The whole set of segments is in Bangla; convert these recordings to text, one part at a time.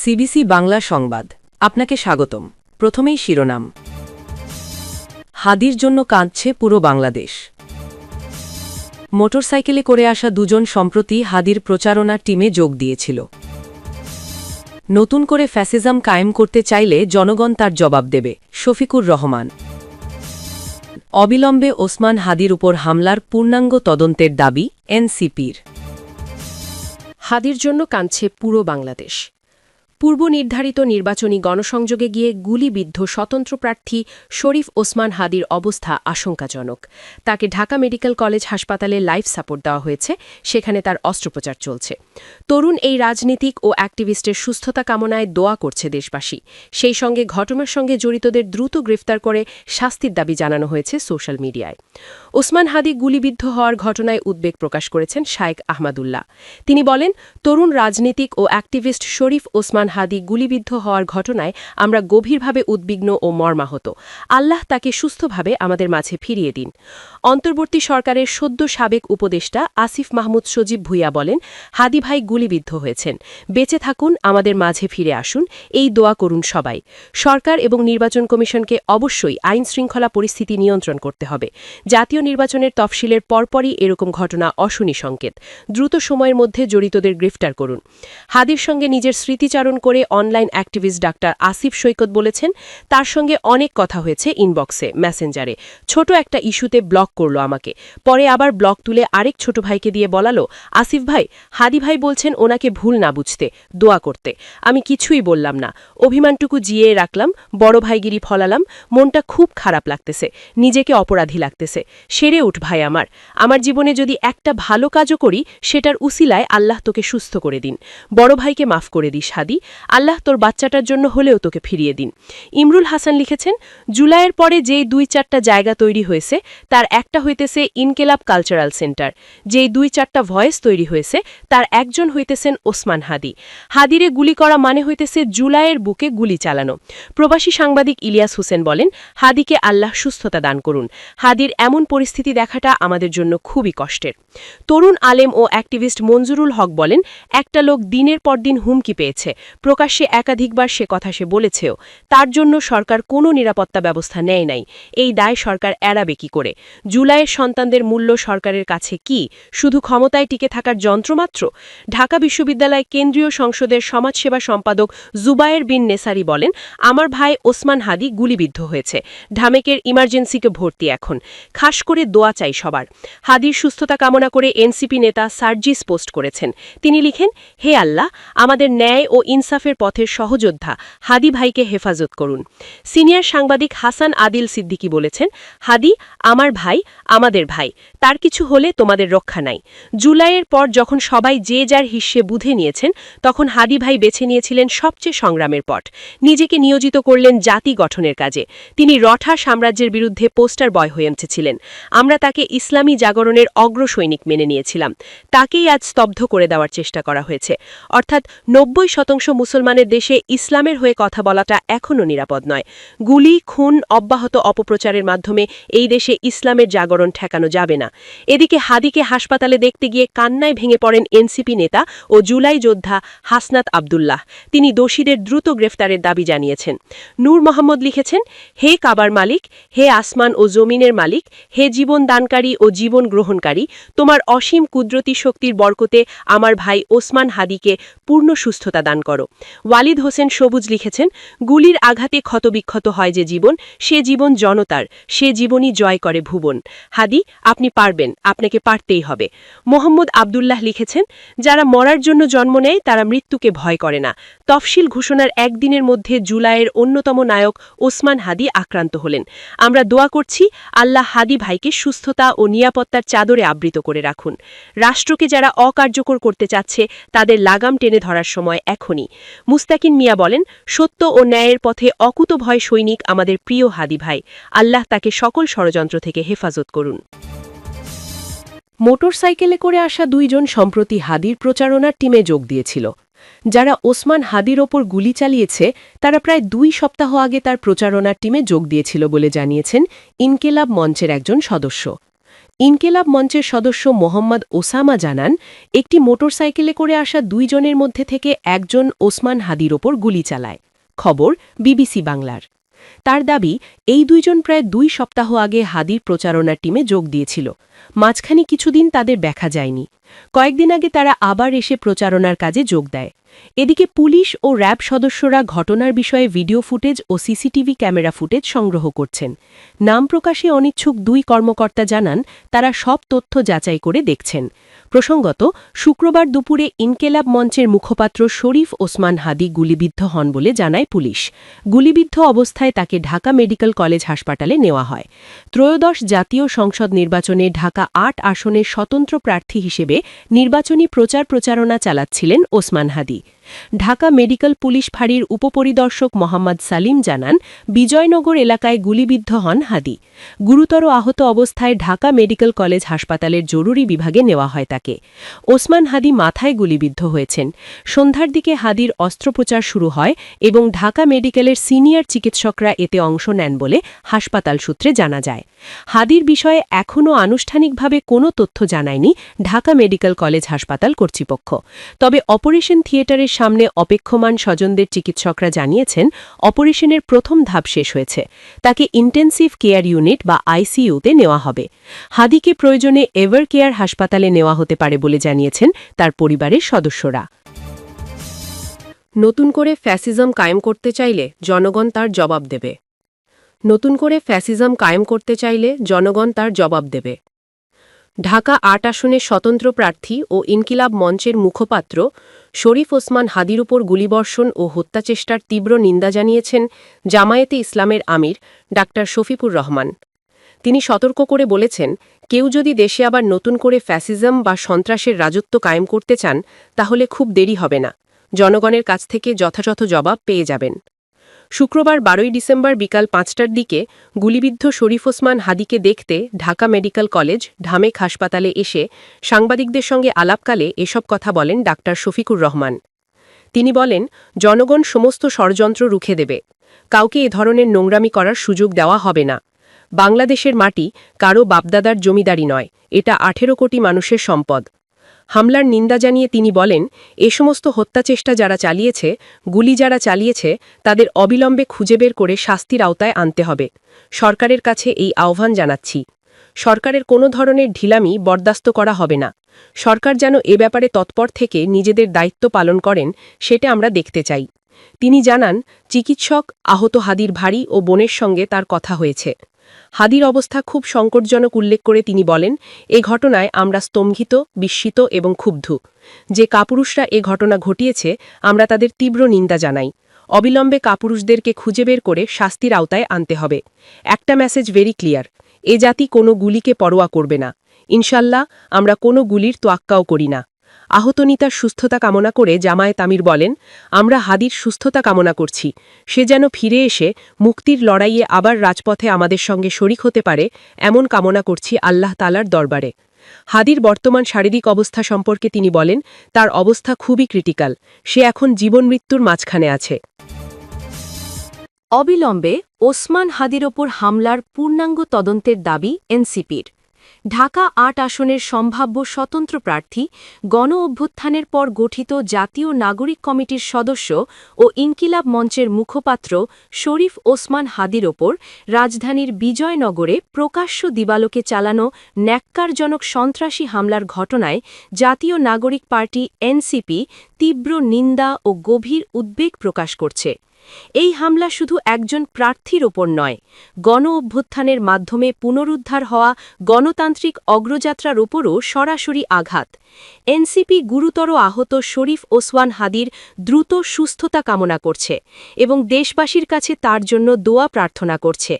সিবিসি বাংলা সংবাদ। আপনাকে স্বাগতম। প্রথমেই শিরোনাম। হাদির জন্য কাঁদছে পুরো বাংলাদেশ। মোটরসাইকেলে করে আসা দুজন সম্প্রতি হাদির প্রচারণা টিমে যোগ দিয়েছিল। নতুন করে ফ্যাসিজম কায়েম করতে চাইলে জনগণ তার জবাব দেবে, শফিকুর রহমান। অবিলম্বে ওসমান হাদির উপর হামলার পূর্ণাঙ্গ তদন্তের দাবি এনসিপির। হাদির জন্য কাঁদছে পুরো বাংলাদেশ। পূর্ব নির্ধারিত নির্বাচনী গণসংযোগে গিয়ে গুলিবিদ্ধ স্বতন্ত্র প্রার্থী শরীফ ওসমান হাদির অবস্থা আশঙ্কাজনক। তাকে ঢাকা মেডিকেল কলেজ হাসপাতালে লাইফ সাপোর্ট দেওয়া হয়েছে, সেখানে তার অস্ত্রোপচার চলছে। তরুণ এই রাজনীতিক ও অ্যাক্টিভিস্টের সুস্থতা কামনায় দোয়া করছে দেশবাসী। সেই সঙ্গে ঘটনার সঙ্গে জড়িতদের দ্রুত গ্রেফতার করে শাস্তির দাবি জানানো হয়েছে সোশ্যাল মিডিয়ায়। ওসমান হাদি গুলিবিদ্ধ হওয়ার ঘটনায় উদ্বেগ প্রকাশ করেছেন শায়েক আহমাদুল্লাহ। তিনি বলেন, তরুণ রাজনীতিক ও অ্যাক্টিভিস্ট শরীফ ওসমান হাদি গুলিবিদ্ধ হওয়ার ঘটনায় আমরা গভীরভাবে উদ্বিগ্ন ও মর্মাহত। আল্লাহ তাকে সুস্থভাবে আমাদের মাঝে ফিরিয়ে দিন। অন্তর্বর্তী সরকারের সদ্য সাবেক উপদেষ্টা আসিফ মাহমুদ সজীব ভুইয়া বলেন, হাদি ভাই গুলিবিদ্ধ হয়েছেন। বেঁচে থাকুন, আমাদের মাঝে ফিরে আসুন, এই দোয়া করুন সবাই। সরকার এবং নির্বাচন কমিশনকে অবশ্যই আইন শৃঙ্খলা পরিস্থিতি নিয়ন্ত্রণ করতে হবে। জাতীয় নির্বাচনের তফসিলের পরপরই এরকম ঘটনা অশুনি সংকেত। দ্রুত সময়ের মধ্যে জড়িতদের গ্রেফতার করুন। হাদির সঙ্গে নিজের স্মৃতিচারণ করে online activist doctor Asif Saikat বলেছেন, তার সঙ্গে অনেক কথা হয়েছে ইনবক্সে, মেসেঞ্জারে। ছোট একটা ইস্যুতে ব্লক করল আমাকে। পরে আবার ব্লক তুলে আরেক ছোট ভাইকে দিয়ে বলালো, আসিফ ভাই, হাদি ভাই বলছেন ওনাকে ভুল না বুঝতে, দোয়া করতে। আমি কিছুই বললাম না। অভিমানটুকু জিয়ে রাখলাম, বড় ভাইগিরি ফলালাম, মনটা খুব খারাপ লাগতেছে, নিজেকে অপরাধী লাগতেছে। সেরে উঠ ভাই আমার। আমার জীবনে যদি একটা ভালো কাজও করি, সেটার উসিলায় আল্লাহ তোকে সুস্থ করে দিন। বড় ভাইকে মাফ করে দিস, হাদি। আল্লাহ তোর বাচ্চাটার জন্য হলেও তোকে ফিরিয়ে দিন। ইমরুল হাসান লিখেছেন, জুলাইয়ের পরে যেই দুই চারটা জায়গা তৈরি হয়েছে, তার একটা হইতেছে ইনকেলাব কালচারাল সেন্টার। যেই দুই চারটা ভয়েস তৈরি হয়েছে, তার একজন হইতেছেন ওসমান হাদি। হাদিরে গুলি করা মানে হইতেছে জুলাইয়ের বুকে গুলি চালানো। প্রবাসী সাংবাদিক ইলিয়াস হোসেন বলেন, হাদিকে আল্লাহ সুস্থতা দান করুন। হাদির এমন পরিস্থিতি দেখাটা আমাদের জন্য খুবই কষ্টের। তরুণ আলেম ও অ্যাক্টিভিস্ট মঞ্জুরুল হক বলেন, একটা লোক দিনের পর দিন হুমকি পেয়েছে। প্রকাশ্যে একাধিকবার সে কথা সে বলেছেও, তার জন্য সরকার কোনো নিরাপত্তা ব্যবস্থা নেয় নাই। এই দায় সরকার এড়াবে কি করে? জুলাইয়ের সন্তানদের মূল্য সরকারের কাছে কি? শুধু ক্ষমতায় টিকে থাকার যন্ত্রমাত্র ঢাকা বিশ্ববিদ্যালয় কেন্দ্রীয় সংসদের সমাজসেবা সম্পাদক জুবায়ের বিন নেসারি বলেন, আমার ভাই ওসমান হাদি গুলিবিদ্ধ হয়েছে। ঢামেকের ইমার্জেন্সিকে ভর্তি এখন। খাস করে দোয়া চাই সবার। হাদির সুস্থতা কামনা করে এনসিপি নেতা সার্জিস পোস্ট করেছেন। তিনি লিখেন, হে আল্লাহ, আমাদের ন্যায় ও ইনসাফের পথের সহযোদ্ধা হাদি ভাইকে হেফাজত করুন। সিনিয়র সাংবাদিক হাসান আদিল সিদ্দিকী বলেছেন, হাদি, আমার ভাই, আমাদের ভাই, তার কিছু হলে তোমাদের রক্ষা নাই। জুলাইয়ের পর যখন সবাই যে যার হিস্যে বুঝে নিয়েছেন, তখন হাদি ভাই বেছে নিয়েছিলেন সবচেয়ে সংগ্রামের পট। নিজেকে নিয়োজিত করলেন জাতি গঠনের কাজে। তিনি রঠা সাম্রাজ্যের বিরুদ্ধে পোস্টার বয় হয়ে উঠেছিলেন। আমরা তাকে ইসলামী জাগরণের অগ্রসৈনিক মেনে নিয়েছিলাম। তাকেই আজ স্তব্ধ করে দেওয়ার চেষ্টা করা হয়েছে। অর্থাৎ নব্বই শতাংশ মুসলমানের দেশে ইসলামের হয়ে কথা বলাটা এখনও নিরাপদ নয়। গুলি, খুন, অব্যাহত অপপ্রচারের মাধ্যমে এই দেশে ইসলামের জাগরণ ঠেকানো যাবে না। এদিকে হাদিকে হাসপাতালে দেখতে গিয়ে কান্নায় ভেঙে পড়েন এনসিপি নেতা ও জুলাই যোদ্ধা হাসনাত আবদুল্লাহ। তিনি দোষীদের দ্রুত গ্রেফতারের দাবি জানিয়েছেন। নূর মোহাম্মদ লিখেছেন, হে কাবার মালিক, হে আসমান ও জমিনের মালিক, হে জীবন দানকারী ও জীবন গ্রহণকারী, তোমার অসীম কুদরতি শক্তির বরকতে আমার ভাই ওসমান হাদিকে পূর্ণ সুস্থতা দান করো। ওয়ালিদ হোসেন সবুজ লিখেছেন, গুলির আঘাতে ক্ষতবিক্ষত হয় যে জীবন, সে জীবন জনতার, সে জীবনই জয় করে ভুবন। হাদি, আপনি পারবেন, আপনাকে পারতেই হবে। মোহাম্মদ আবদুল্লাহ লিখেছেন, যারা মরার জন্য জন্ম নেয়, তারা মৃত্যুকে ভয় করে না। তফসিল ঘোষণার একদিনের মধ্যে জুলাইয়ের অন্যতম নায়ক ওসমান হাদি আক্রান্ত হলেন। আমরা দোয়া করছি, আল্লাহ হাদি ভাইকে সুস্থতা ও নিরাপত্তার চাদরে আবৃত করে রাখুন। রাষ্ট্রকে যারা অকার্যকর করতে চাচ্ছে, তাদের লাগাম টেনে ধরার সময় এখনই। মুস্তাকিন মিয়া বলেন, সত্য ও ন্যায়ের পথে অকুত ভয় সৈনিক আমাদের প্রিয় হাদি ভাই। আল্লাহ তাকে সকল ষড়যন্ত্র থেকে হেফাজত করুন। মোটরসাইকেলে করে আসা দুইজন সম্প্রতি হাদির প্রচারণার টিমে যোগ দিয়েছিল। যারা ওসমান হাদির ওপর গুলি চালিয়েছে, তারা প্রায় দুই সপ্তাহ আগে তার প্রচারণার টিমে যোগ দিয়েছিল বলে জানিয়েছেন ইনকেলাব মঞ্চের একজন সদস্য। ইনকেলাব মঞ্চের সদস্য মোহাম্মদ ওসামা জানান, একটি মোটরসাইকেলে করে আসা দুইজনের মধ্যে থেকে একজন ওসমান হাদির ওপর গুলি চালায়। খবর বিবিসি বাংলার। তার দাবি, এই দুইজন প্রায় দুই সপ্তাহ আগে হাদির প্রচারণার টিমে যোগ দিয়েছিল। মাঝখানে কিছুদিন তাদের দেখা যায়নি। কয়েকদিন আগে তারা আবার এসে প্রচারণার কাজে যোগ দেয়। এদিকে পুলিশ ও র্যাব সদস্যরা ঘটনার বিষয়ে ভিডিও ফুটেজ ও সিসিটিভি ক্যামেরা ফুটেজ সংগ্রহ করছেন। নাম প্রকাশে অনিচ্ছুক দুই কর্মকর্তা জানান, তারা সব তথ্য যাচাই করে দেখছেন। প্রসঙ্গত, শুক্রবার দুপুরে ইনকেলাব মঞ্চের মুখপাত্র শরীফ ওসমান হাদি গুলিবিদ্ধ হন বলে জানায় পুলিশ। গুলিবিদ্ধ অবস্থায় তাকে ঢাকা মেডিকেল কলেজ হাসপাতালে নেওয়া হয়। ত্রয়োদশ জাতীয় সংসদ নির্বাচনে ঢাকা আট আসনের স্বতন্ত্র প্রার্থী হিসেবে নির্বাচনী প্রচার প্রচারণা চালাচ্ছিলেন ওসমান হাদি। ঢাকা মেডিকেল পুলিশ ফাঁড়ির উপপরিদর্শক মোহাম্মদ সালিম জানান, বিজয়নগর এলাকায় গুলিবিদ্ধ হন হাদি। গুরুতর আহত অবস্থায় ঢাকা মেডিকেল কলেজ হাসপাতালের জরুরি বিভাগে নেওয়া হয় তাকে। ওসমান হাদি মাথায় গুলিবিদ্ধ হয়েছেন। সন্ধ্যার দিকে হাদির অস্ত্রোপচার শুরু হয় এবং ঢাকা মেডিকেলের সিনিয়র চিকিৎসকরা এতে অংশ নেন বলে হাসপাতাল সূত্রে জানা যায়। হাদির বিষয়ে এখনও আনুষ্ঠানিকভাবে কোনো তথ্য জানায়নি ঢাকা মেডিকেল কলেজ হাসপাতাল কর্তৃপক্ষ। তবে অপারেশন থিয়েটারের সামনে অপেক্ষমান স্বজনদের চিকিৎসকরা জানিয়েছেন, অপারেশনের প্রথম ধাপ শেষ হয়েছে। তাকে ইন্টেন্সিভ কেয়ার ইউনিট বা আইসিইউতে নেওয়া হবে। হাদিকে প্রয়োজনে এভার কেয়ার হাসপাতালে নেওয়া হতে পারে বলে জানিয়েছেন তার পরিবারের সদস্যরা। নতুন করে ফ্যাসিজম কায়েম করতে চাইলে জনগণ তার জবাব দেবে। নতুন করে ফ্যাসিজম কায়েম করতে চাইলে জনগণ তার জবাব দেবে। ঢাকা আট আসনে স্বতন্ত্র প্রার্থী ও ইনকিলাব মঞ্চের মুখপাত্র শরীফ ওসমান হাদির উপর গুলিবর্ষণ ও হত্যাচেষ্টার তীব্র নিন্দা জানিয়েছেন জামায়াতে ইসলামের আমির ডা শফিকুর রহমান। তিনি সতর্ক করে বলেছেন, কেউ যদি দেশে আবার নতুন করে ফ্যাসিজম বা সন্ত্রাসের রাজত্ব কায়েম করতে চান, তাহলে খুব দেরি হবে না। জনগণের কাছ থেকে যথাযথ জবাব পেয়ে যাবেন। শুক্রবার বারোই ডিসেম্বর বিকাল পাঁচটার দিকে গুলিবিদ্ধ শরীফ ওসমান হাদিকে দেখতে ঢাকা মেডিকেল কলেজ, ঢামেক হাসপাতালে এসে সাংবাদিকদের সঙ্গে আলাপকালে এসব কথা বলেন ডাক্তার শফিকুর রহমান। তিনি বলেন, জনগণ সমস্ত ষড়যন্ত্র রুখে দেবে। কাউকে এ ধরনের নোংরামি করার সুযোগ দেওয়া হবে না। বাংলাদেশের মাটি কারও বাপদাদার জমিদারি নয়। এটা আঠেরো কোটি মানুষের সম্পদ। হামলার নিন্দা জানিয়ে তিনি বলেন, এ সমস্ত হত্যাচেষ্টা যারা চালিয়েছে, গুলি যারা চালিয়েছে, তাদের অবিলম্বে খুঁজে বের করে শাস্তির আওতায় আনতে হবে। সরকারের কাছে এই আহ্বান জানাচ্ছি। সরকারের কোনো ধরনের ঢিলামি বরদাস্ত করা হবে না। সরকার যেন এ ব্যাপারে তৎপর থেকে নিজেদের দায়িত্ব পালন করেন, সেটা আমরা দেখতে চাই। তিনি জানান, চিকিৎসক আহত হাদির ভারী ও বোনের সঙ্গে তার কথা হয়েছে। হাদির অবস্থা খুব সংকটজনক উল্লেখ করে তিনি বলেন, এ ঘটনায় আমরা স্তম্ভিত, বিস্মিত এবং ক্ষুব্ধ। যে কাপুরুষরা এ ঘটনা ঘটিয়েছে, আমরা তাদের তীব্র নিন্দা জানাই। অবিলম্বে কাপুরুষদেরকে খুঁজে বের করে শাস্তির আওতায় আনতে হবে। একটা মেসেজ ভেরি ক্লিয়ার এ জাতি কোনো গুলিকে পরোয়া করবে না। ইনশাল্লাহ, আমরা কোনো গুলির তোয়াক্কাও করি না। আহত নিতার সুস্থতা কামনা করে জামায়াত আমির বলেন, আমরা হাদির সুস্থতা কামনা করছি। সে যেন ফিরে এসে মুক্তির লড়াইয়ে আবার রাজপথে আমাদের সঙ্গে শরিক হতে পারে, এমন কামনা করছি আল্লাহ তালার দরবারে। হাদির বর্তমান শারীরিক অবস্থা সম্পর্কে তিনি বলেন, তার অবস্থা খুবই ক্রিটিক্যাল। সে এখন জীবন মৃত্যুর মাঝখানে আছে। অবিলম্বে ওসমান হাদির ওপর হামলার পূর্ণাঙ্গ তদন্তের দাবি এনসিপির। ঢাকা আট আসনের সম্ভাব্য স্বতন্ত্র প্রার্থী গণ অভ্যুত্থানের পর গঠিত জাতীয় নাগরিক কমিটির সদস্য ও ইনকিলাব মঞ্চের মুখপাত্র শরীফ ওসমান হাদির ওপর রাজধানীর বিজয়নগরে প্রকাশ্য দিবালোকে চালানো ন্যাক্কারজনক সন্ত্রাসী হামলার ঘটনায় জাতীয় নাগরিক পার্টি এনসিপি তীব্র নিন্দা ও গভীর উদ্বেগ প্রকাশ করছে। এই হামলা শুধু একজন প্রার্থীর ওপর নয়, গণ অভ্যুত্থানের মাধ্যমে পুনরুদ্ধার হওয়া গণতান্ত্রিক অগ্রযাত্রার ওপরও সরাসরি আঘাত। এনসিপি গুরুতর আহত শরীফ ওসওয়ান হাদির দ্রুত সুস্থতা কামনা করছে এবং দেশবাসীর কাছে তার জন্য দোয়া প্রার্থনা করছে।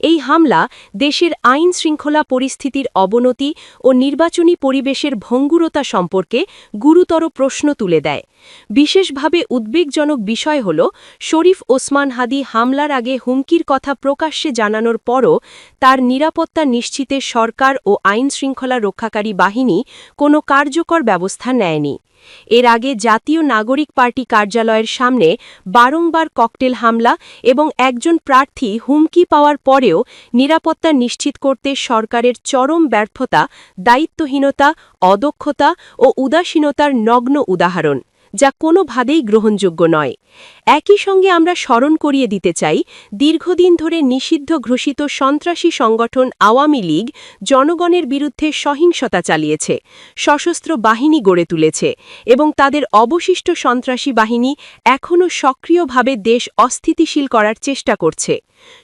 এই হামলা দেশের আইন শৃঙ্খলা পরিস্থিতির অবনতি ও নির্বাচনী পরিবেশের ভঙ্গুরতা সম্পর্কে গুরুতর প্রশ্ন তুলে দেয়। বিশেষভাবে উদ্বেগজনক বিষয় হল, শরীফ ওসমান হাদি হামলার আগে হুমকির কথা প্রকাশ্যে জানানোর পরও তার নিরাপত্তা নিশ্চিতে সরকার ও আইন শৃঙ্খলা রক্ষাকারী বাহিনী কোনো কার্যকর ব্যবস্থা নেয়নি। এর আগে জাতীয় নাগরিক পার্টি কার্যালয়ের সামনে বারংবার ককটেল হামলা এবং একজন প্রার্থী হুমকি পাওয়ার পরেও নিরাপত্তা নিশ্চিত করতে সরকারের চরম ব্যর্থতা, দায়িত্বহীনতা, অদক্ষতা ও উদাসীনতার নগ্ন উদাহরণ। যা কোনোভাবেই গ্রহণযোগ্য নয়। একই সঙ্গে আমরা স্মরণ করিয়ে দিতে চাই, দীর্ঘদিন ধরে নিষিদ্ধ ঘোষিত সন্ত্রাসী সংগঠন আওয়ামী লীগ জনগণের বিরুদ্ধে সহিংসতা চালিয়েছে, সশস্ত্র বাহিনী গড়ে তুলেছে এবং তাদের অবশিষ্ট সন্ত্রাসী বাহিনী এখনও সক্রিয়ভাবে দেশ অস্থিতিশীল করার চেষ্টা করছে।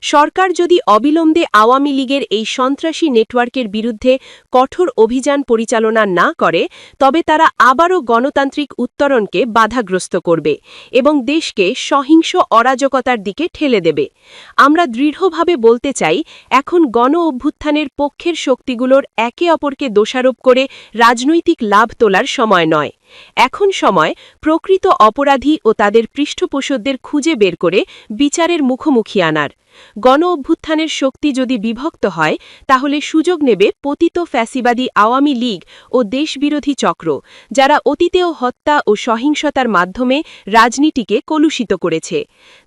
সরকার যদি অবিলম্বে আওয়ামী লীগের এই সন্ত্রাসী নেটওয়ার্কের বিরুদ্ধে কঠোর অভিযান পরিচালনা না করে, তবে তারা আবারও গণতান্ত্রিক উত্তরণকে বাধাগ্রস্ত করবে এবং দেশকে সহিংস অরাজকতার দিকে ঠেলে দেবে। আমরা দৃঢ়ভাবে বলতে চাই, এখন গণ অভ্যুত্থানের পক্ষের শক্তিগুলোর একে অপরকে দোষারোপ করে রাজনৈতিক লাভ তোলার সময় নয়। এখন সময় প্রকৃত অপরাধী ও তাদের পৃষ্ঠপোষকদের খুঁজে বের করে বিচারের মুখোমুখি আনার। গণ অভ্যুত্থানের শক্তি যদি বিভক্ত হয়, তাহলে সুযোগ নেবে পতিত ফ্যাসিবাদী আওয়ামী লীগ ও দেশবিরোধী চক্র, যারা অতীতেও হত্যা ও সহিংসতার মাধ্যমে রাজনীতিকে কলুষিত করেছে।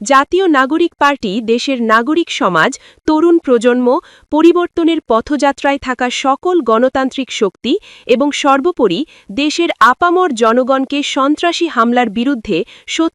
জাতীয় নাগরিক পার্টি, দেশের নাগরিক সমাজ, তরুণ প্রজন্ম, পরিবর্তনের পথযাত্রায় থাকা সকল গণতান্ত্রিক শক্তি এবং সর্বোপরি দেশের আপামর জনগণকে সন্ত্রাসী হামলার বিরুদ্ধে সত্য